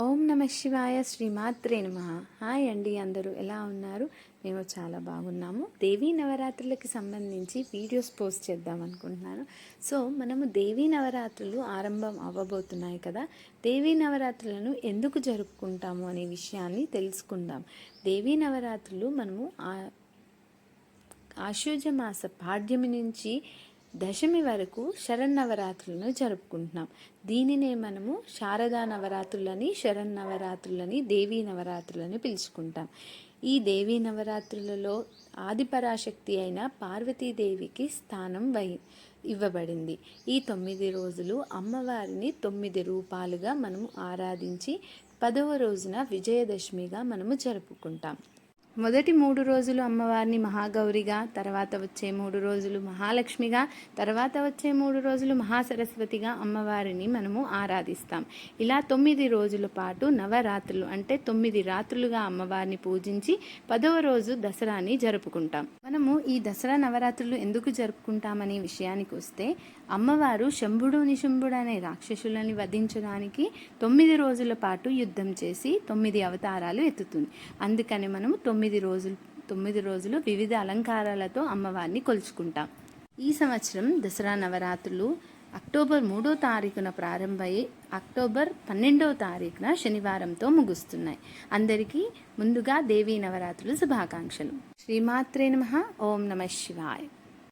ఓం నమ శివాయ శ్రీమాత్రే నమ. హాయ్ అండి అందరూ ఎలా ఉన్నారు? మేము చాలా బాగున్నాము. దేవీ నవరాత్రులకి సంబంధించి వీడియోస్ పోస్ట్ చేద్దాం అనుకుంటున్నాను. సో మనము దేవీ నవరాత్రులు ఆరంభం అవ్వబోతున్నాయి కదా. దేవీ నవరాత్రులను ఎందుకు జరుపుకుంటాము అనే విషయాన్ని తెలుసుకుందాం. దేవీ నవరాత్రులు మనము ఆశూజ మాస పాడ్యమి నుంచి దశమి వరకు శరన్నవరాత్రులను జరుపుకుంటున్నాం. దీనినే మనము శారదా నవరాత్రులని శరన్నవరాత్రులని దేవీ నవరాత్రులని పిలుచుకుంటాం. ఈ దేవీ నవరాత్రులలో ఆదిపరాశక్తి అయిన పార్వతీదేవికి స్థానం వహి ఇవ్వబడింది. ఈ తొమ్మిది రోజులు అమ్మవారిని తొమ్మిది రూపాలుగా మనము ఆరాధించి పదవ రోజున విజయదశమిగా మనము జరుపుకుంటాం. మొదటి మూడు రోజులు అమ్మవారిని మహాగౌరిగా తర్వాత వచ్చే మూడు రోజులు మహాలక్ష్మిగా తర్వాత వచ్చే మూడు రోజులు మహాసరస్వతిగా అమ్మవారిని మనము ఆరాధిస్తాం. ఇలా తొమ్మిది రోజుల పాటు నవరాత్రులు అంటే తొమ్మిది రాత్రులుగా అమ్మవారిని పూజించి పదవ రోజు దసరాని జరుపుకుంటాం. మనము ఈ దసరా నవరాత్రులు ఎందుకు జరుపుకుంటామనే విషయానికి వస్తే అమ్మవారు శంభుడు నిశంభుడు అనే రాక్షసులని వధించడానికి తొమ్మిది రోజుల పాటు యుద్ధం చేసి తొమ్మిది అవతారాలు ఎత్తుతుంది. అందుకని మనము తొమ్మిది రోజులు తొమ్మిది రోజులు వివిధ అలంకారాలతో అమ్మవారిని కొలుచుకుంటాం. ఈ సంవత్సరం దసరా నవరాత్రులు అక్టోబర్ మూడో తారీఖున ప్రారంభమై అక్టోబర్ పన్నెండవ తారీఖున శనివారంతో ముగుస్తున్నాయి. అందరికీ ముందుగా దేవీ నవరాత్రులు శుభాకాంక్షలు. శ్రీమాత్రే నమ. ఓం నమ శివాయ్.